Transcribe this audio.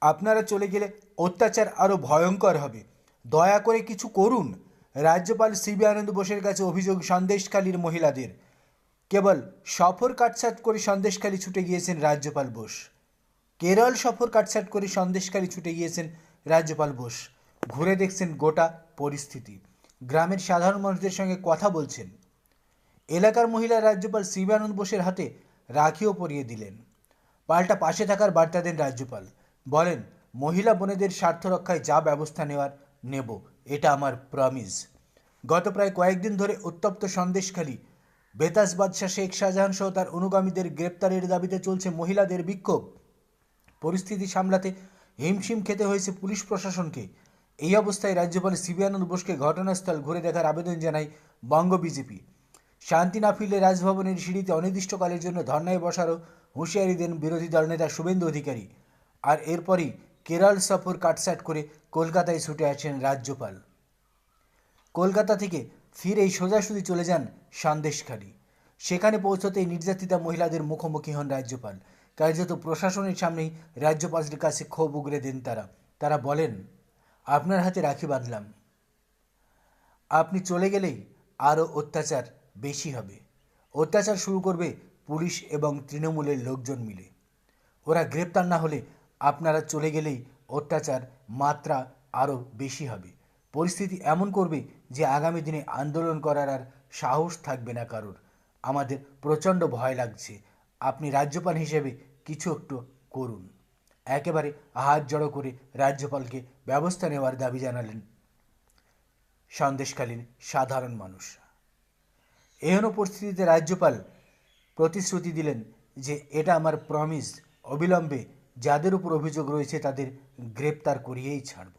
আপনারা চলে গেলে অত্যাচার আরও ভয়ঙ্কর হবে। দয়া করে কিছু করুন। রাজ্যপাল সিবি আনন্দ বোসের কাছে অভিযোগ, সন্দেশখালীর মহিলাদের। কেবল সফর কাটছাট করে সন্দেশখালী ছুটে গিয়েছেন রাজ্যপাল বোস। কেরল সফর কাটছাট করে সন্দেশখালী ছুটে গিয়েছেন রাজ্যপাল বোস। ঘুরে দেখছেন গোটা পরিস্থিতি। গ্রামের সাধারণ মানুষদের সঙ্গে কথা বলছেন। এলাকার মহিলা রাজ্যপাল শিবানন্দ বোসের হাতে রাখিও পরিয়ে দিলেন। পাল্টা পাশে থাকার বার্তা দেন রাজ্যপাল। বলেন, মহিলা বোনেদের স্বার্থ রক্ষায় যা ব্যবস্থা নেওয়ার, নেব। এটা আমার প্রমিস গত প্রায় কয়েকদিন ধরে উত্তপ্ত সন্দেশখালী বেতাজ বাদশাহ শেখ শাহজাহান সহ তার অনুগামীদের গ্রেপ্তারের দাবিতে চলছে মহিলাদের বিক্ষোভ। পরিস্থিতি সামলাতে হিমশিম খেতে হয়েছে পুলিশ প্রশাসনকে। এই অবস্থায় রাজ্যপাল সিবিআনন্দ বোসকে ঘটনাস্থল ঘুরে দেখার আবেদন জানায় বঙ্গ বিজেপি। শান্তি না ফিরলে রাজভবনের সিঁড়িতে অনির্দিষ্টকালের জন্য ধর্নায় বসারও হুঁশিয়ারি দেন বিরোধী দলনেতা শুভেন্দু অধিকারী। আর এরপরই কেরল সফর কাটসাট করে কলকাতায় ছুটে আসেন রাজ্যপাল। কলকাতা থেকে ফিরেই সোজাসুজি চলে যান সন্দেশখালী। সেখানে পৌঁছতেই নির্যাতিতা মহিলাদের মুখোমুখি হন রাজ্যপাল। কার্যত প্রশাসনের সামনেই রাজ্যপালের কাছে ক্ষোভ উগরে দেন তারা। তারা বলেন, আপনার হাতে রাখি বাঁধলাম। আপনি চলে গেলেই আরও অত্যাচার বেশি হবে। অত্যাচার শুরু করবে পুলিশ এবং তৃণমূলের লোকজন মিলে। ওরা গ্রেপ্তার না হলে আপনারা চলে গেলেই অত্যাচার মাত্রা আরও বেশি হবে। পরিস্থিতি এমন করবে যে আগামী দিনে আন্দোলন করার আর সাহস থাকবে না কারোর। আমাদের প্রচণ্ড ভয় লাগছে। আপনি রাজ্যপাল হিসেবে কিছু একটু করুন। একেবারে হাত জড়ো করে রাজ্যপালকে ব্যবস্থা নেওয়ার দাবি জানালেন সন্দেশকালীন সাধারণ মানুষ। এহেন পরিস্থিতিতে রাজ্যপাল প্রতিশ্রুতি দিলেন যে এটা আমার প্রমিস অবিলম্বে যাদের উপর অভিযোগ রয়েছে তাদের গ্রেপ্তার করিয়েই ছাড়ব।